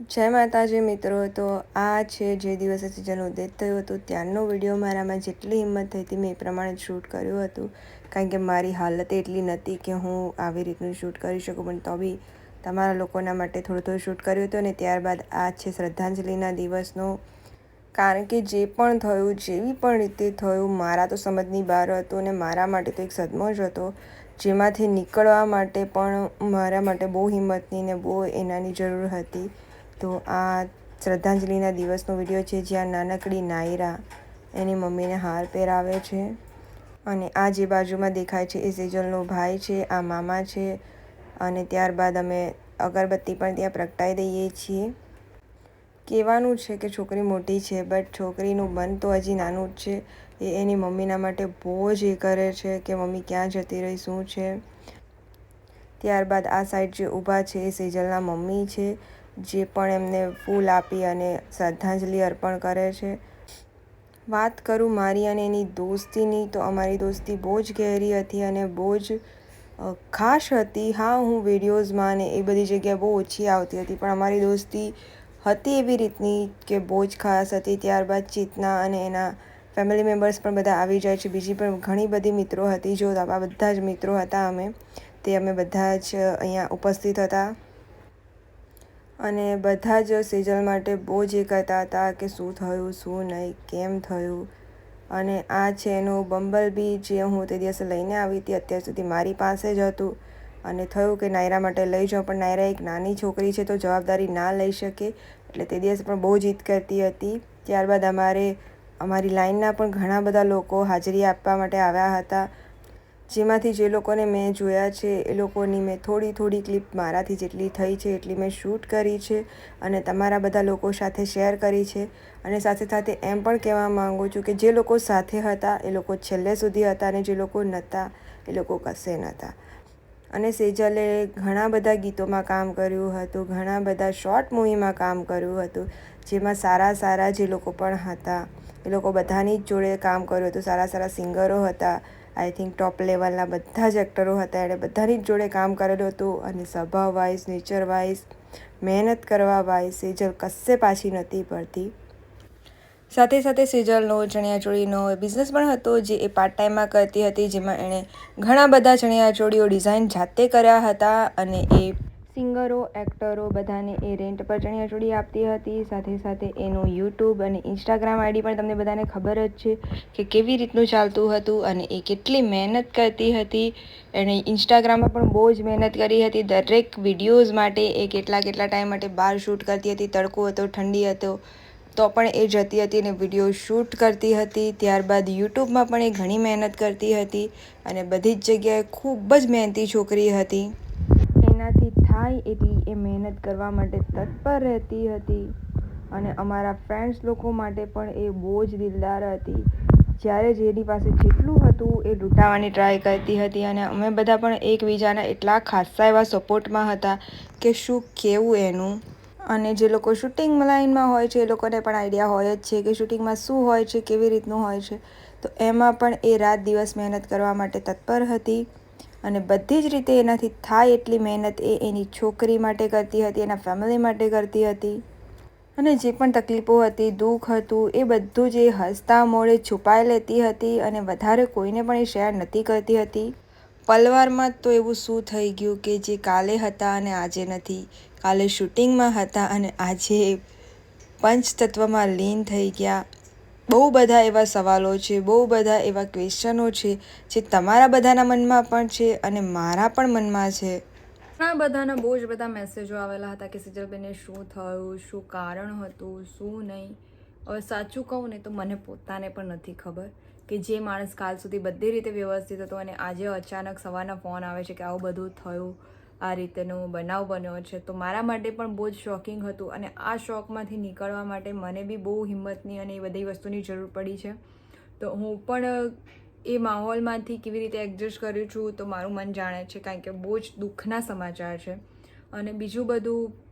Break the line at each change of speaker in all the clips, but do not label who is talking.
જય માતાજી મિત્રો, તો આ છે જે દિવસે સીઝન ઉદય થયો હતો, ત્યારનો વીડિયો મારામાં જેટલી હિંમત થઈ હતી મેં એ પ્રમાણે શૂટ કર્યું હતું. કારણ કે મારી હાલત એટલી નહોતી કે હું આવી રીતનું શૂટ કરી શકું, પણ તો બી તમારા લોકોના માટે થોડું થોડું શૂટ કર્યું હતું અને ત્યારબાદ આ છે શ્રદ્ધાંજલિના દિવસનો. કારણ કે જે પણ થયું, જેવી પણ રીતે થયું, મારા તો સમજની બહાર હતું અને મારા માટે તો એક સદમો જ હતો. જેમાંથી નીકળવા માટે પણ મારા માટે બહુ હિંમતની ને બહુ એનાની જરૂર હતી. તો આ શ્રદ્ધાંજલિના દિવસનો વીડિયો છે જ્યાં નાનકડી નાયરા એની મમ્મીને હાર પહેરાવે છે. અને આ જે બાજુમાં દેખાય છે એ સેજલનો ભાઈ છે, આ મામા છે અને ત્યારબાદ અમે અગરબત્તી પણ ત્યાં પ્રગટાવી દઈએ છીએ. કહેવાનું છે કે છોકરી મોટી છે, બટ છોકરીનું મન તો હજી નાનું જ છે. એ એની મમ્મીના માટે બહુ જ એ કરે છે કે મમ્મી ક્યાં જતી રહી, શું છે. ત્યારબાદ આ સાઈડ જે ઊભા છે એ સેજલના મમ્મી છે. જે પણ એમને ફૂલ આપી અને શ્રદ્ધાંજલિ અર્પણ કરે છે. વાત કરું મારી અને એની દોસ્તીની, તો અમારી દોસ્તી બહુ જ ગહેરી હતી અને બહુ જ ખાસ હતી. હા, હું વિડીયોઝમાં ને એ બધી જગ્યાએ બહુ ઓછી આવતી હતી, પણ અમારી દોસ્તી હતી એવી રીતની કે બહુ જ ખાસ હતી. ત્યારબાદ ચેતના અને એના ફેમિલી મેમ્બર્સ પણ બધા આવી જાય છે. બીજી પણ ઘણી બધી મિત્રો હતી, જો આ બધા જ મિત્રો હતા અમે. તે અમે બધા જ અહીંયા ઉપસ્થિત હતા. અને બધા જ સેજલ માટે બહુ જ એ હતા કે શું થયું, શું નહીં, કેમ થયું? અને આ છે એનું બંબલ બી જે હું તે દિવસે લઈને આવી હતી, અત્યાર સુધી મારી પાસે જ હતું. અને થયું કે નાયરા માટે લઈ જાઉં, પણ નાયરા એક નાની છોકરી છે તો જવાબદારી ના લઈ શકે. એટલે તે દિવસે પણ બહુ જીદ કરતી હતી. ત્યારબાદ અમારે, અમારી લાઈનના પણ ઘણા બધા લોકો હાજરી આપવા માટે આવ્યા હતા. જેમાંથી જે લોકોને મેં જોયા છે, એ લોકોની મેં થોડી થોડી ક્લિપ મારાથી જેટલી થઈ છે, એટલી મેં શૂટ કરી છે અને તમારા બધા લોકો સાથે શેર કરી છે. અને સાથે સાથે એમ પણ કહેવા માગું છું કે જે લોકો સાથે હતા, એ લોકો છેલ્લે સુધી હતા અને જે લોકો નહોતા એ લોકો કશે નહોતા અને સેજલે ઘણા બધા ગીતોમાં કામ કર્યું હતું, ઘણા બધા શોર્ટ મૂવીમાં કામ કર્યું હતું, જેમાં સારા સારા જે લોકો પણ હતા, એ લોકો બધાની જ જોડે કામ કર્યું હતું, સારા સારા સિંગરો હતા આઈ થિંક ટોપ લેવલના બધા જ એક્ટરો હતા. એણે બધાની જ જોડે કામ કરેલું હતું અને સ્વભાવ વાઇઝ, નેચર વાઇઝ, મહેનત કરવા વાઇઝ સેજલ કશે પાછી નહોતી પડતી. સાથે સાથે સેજલનો, ચણિયાચોળીનો બિઝનેસ પણ હતો જે એ પાર્ટ ટાઈમમાં કરતી હતી, જેમાં એણે ઘણા બધા ચણિયાચોળીઓ ડિઝાઇન જાતે કર્યા હતા અને એ સિંગરો, એક્ટરો બધાને એ રેન્ટ પર ચણિયાચોળી આપતી હતી. સાથે સાથે એનું યુટ્યુબ અને ઇન્સ્ટાગ્રામ આઈડી પણ તમને બધાને ખબર જ છે કે કેવી રીતનું ચાલતું હતું અને એ કેટલી મહેનત કરતી હતી. એણે ઇન્સ્ટાગ્રામમાં પણ બહુ જ મહેનત કરી હતી. દરેક વિડીયોઝ માટે એ કેટલા કેટલા ટાઈમ માટે બહાર શૂટ કરતી હતી, તડકો હતો, ઠંડી હતો, તો પણ એ જતી હતી અને વીડિયો શૂટ કરતી હતી. ત્યારબાદ યુટ્યુબમાં પણ એ ઘણી મહેનત કરતી હતી અને બધી જ જગ્યાએ ખૂબ જ મહેનતી છોકરી હતી. થાય એટલી એ મહેનત કરવા માટે તત્પર રહેતી હતી. અને અમારા ફ્રેન્ડ્સ લોકો માટે પણ એ બહુ જ દિલદાર હતી. જ્યારે જેની પાસે જેટલું હતું એ લૂંટાવાની ટ્રાય કરતી હતી અને અમે બધા પણ એકબીજાના એટલા ખાસ્સા એવા સપોર્ટમાં હતા કે શું કેવું એનું. અને જે લોકો શૂટિંગ લાઇનમાં હોય છે એ લોકોને પણ આઈડિયા હોય જ છે કે શૂટિંગમાં શું હોય છે, કેવી રીતનું હોય છે. તો એમાં પણ એ રાત દિવસ મહેનત કરવા માટે તત્પર હતી. અને બધી જ રીતે એનાથી થાય એટલી મહેનત એ એની છોકરી માટે કરતી હતી, એના ફેમિલી માટે કરતી હતી. અને જે પણ તકલીફો હતી, દુઃખ હતું, એ બધું જ એ હસતા મોડે છુપાઈ લેતી હતી અને વધારે કોઈને પણ એ શેર નથી કરતી હતી. પલવારમાં તો એવું શું થઈ ગયું કે જે કાલે હતા અને આજે નથી. કાલે શૂટિંગમાં હતા અને આજે પંચતત્વમાં લીન થઈ ગયા. બહુ બધા એવા સવાલો છે, બહુ બધા એવા ક્વેશ્ચનો છે, જે તમારા બધાના મનમાં પણ છે અને મારા પણ મનમાં છે.
ઘણા બધાના બહુ જ બધા મેસેજો આવેલા હતા કે સિજલબેને શું થયું, શું કારણ હતું, શું નહીં. હવે સાચું કહું ને તો મને પોતાને પણ નથી ખબર કે જે માણસ કાલ સુધી બધી રીતે વ્યવસ્થિત હતો અને આજે અચાનક સવારના ફોન આવે છે કે આવું બધું થયું. આ રીતેનો બનાવ બન્યો છે. તો મારા માટે પણ બહુ જ શોકિંગ હતું અને આ શોકમાંથી નીકળવા માટે મને બી બહુ હિંમતની અને એ બધી વસ્તુની જરૂર પડી છે. તો હું પણ એ માહોલમાંથી કેવી રીતે એડજસ્ટ કરું છું તો મારું મન જાણે છે કારણ કે બહુ જ દુઃખના સમાચાર છે. અને બીજું બધું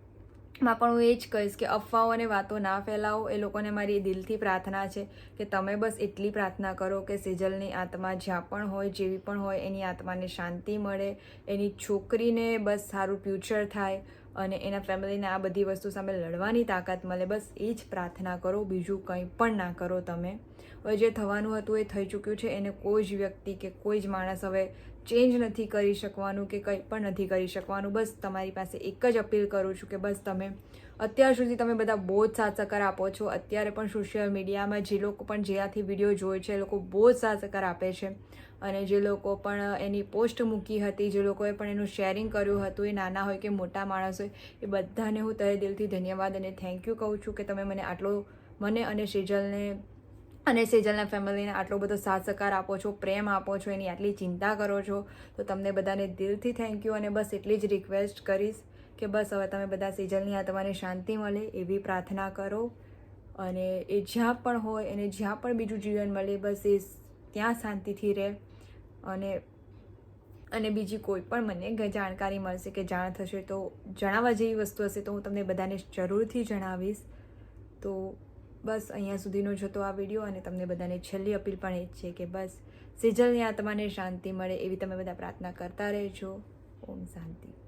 માં પણ હું એ જ કહીશ કે અફવાઓ અને વાતો ના ફેલાવો, એ લોકોને મારી દિલથી પ્રાર્થના છે કે તમે બસ એટલી પ્રાર્થના કરો કે સિજલની આત્મા જ્યાં પણ હોય, જેવી પણ હોય, એની આત્માને શાંતિ મળે, એની છોકરીને બસ સારું ફ્યુચર થાય અને એના ફેમિલીને આ બધી વસ્તુ સામે લડવાની તાકાત મળે. બસ એ જ પ્રાર્થના કરો, બીજું કંઈ પણ ના કરો તમે. હવે જે થવાનું હતું એ થઈ ચૂક્યું છે. એને કોઈ જ વ્યક્તિ કે કોઈ જ માણસ હવે ચેન્જ નથી કરી શકવાનું કે કંઈ પણ નથી કરી શકવાનું. બસ તમારી પાસે એક જ અપીલ કરું છું કે બસ તમે અત્યાર સુધી તમે બધા બહુ જ સાથ સહકાર આપો છો. અત્યારે પણ સોશિયલ મીડિયામાં જે લોકો પણ જે આથી વીડિયો જોઈ છે, એ લોકો બહુ જ સાથ સહકાર આપે છે. અને જે લોકો પણ એની પોસ્ટ મૂકી હતી, જે લોકોએ પણ એનું શેરિંગ કર્યું હતું, એ નાના હોય કે મોટા માણસ હોય, એ બધાને હું તહે દિલથી ધન્યવાદ અને થેન્ક યુ કહું છું કે તમે મને આટલો, મને અને સેજલને, અને સેજલના ફેમિલીને આટલો બધો સાથ સહકાર આપો છો, પ્રેમ આપો છો, એની આટલી ચિંતા કરો છો, તો તમને બધાને દિલથી થેન્ક યુ અને બસ એટલી જ રિક્વેસ્ટ કરીશ. કે બસ હવે તમે બધા સેજલની તમારે શાંતિ મળે એવી પ્રાર્થના કરો. અને એ જ્યાં પણ હોય, એને જ્યાં પણ બીજું જીવન મળે, બસ એ ત્યાં શાંતિથી રહે. અને અને બીજી કોઈ પણ મને જાણકારી મળશે કે જાણ થશે તો જણાવવા જેવી વસ્તુ હશે તો હું તમને બધાને જરૂરથી જણાવીશ. તો બસ અહીંયા સુધીનો જતો આ વીડિયો અને તમને બધાને છેલ્લી અપીલ પણ એ જ છે કે બસ સેજલની આત્માને શાંતિ મળે એવી તમે બધા પ્રાર્થના કરતા રહેજો. ઓમ શાંતિ.